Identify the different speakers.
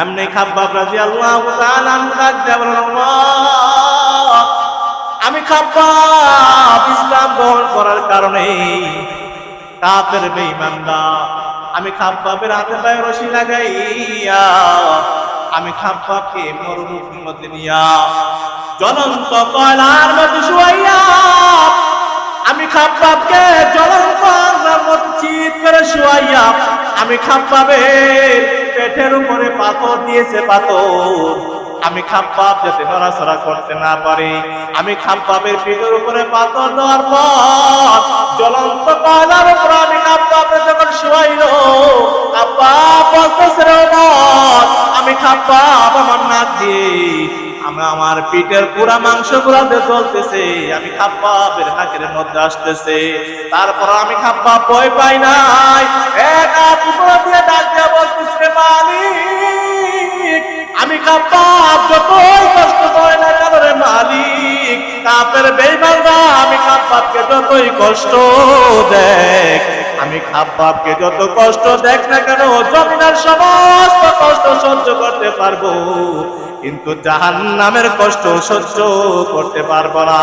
Speaker 1: এমনি খাব্বাব রাজি আল্লাহ, আমি খাব্বাব ইসলাম গ্রহণ করার কারণে কাপের বেঈমানরা, আমি খাব্বাবের হাতে পায়ে রশি লাগাইয়া, আমি খাব্বাবকে মরুভূমির মধ্যে নিয়া জ্বলন্ত কয়লার মধ্যে শুয়াইয়া, আমি খাব্বাবকে জ্বলন্ত আগুনের মধ্যে চিৎ করে শুয়াইয়া, আমি খাব্বাবের পেটের উপরে পাথর দিয়েছে পাথর। আমি খাব্বাব যাতে নড়াচড়া করতে না পারে। আমি খাব্বাবের পেটের উপরে পাথর দেওয়ার পর জ্বলন্ত কয়লার উপর আমি খাব্বাবে যখন শুয়াইল আব্বা বলতেছে আমি খাব্বাব আমার নাক দিয়ে। আমি আমার পিঠের পুরা মাংস গুলাতে চলতেছে আমি খাব্বাবের নাকের মধ্যে আসতেছে। তারপর আমি খাব্বাব ভয় পাই নাই। যতই কষ্ট আমি কষ্ট দেখ, আমি যত কষ্ট দেখ না কেন, জমিনার সমস্ত কষ্ট সহ্য করতে পারব, কিন্তু জাহান নামের কষ্ট সহ্য করতে পারব না।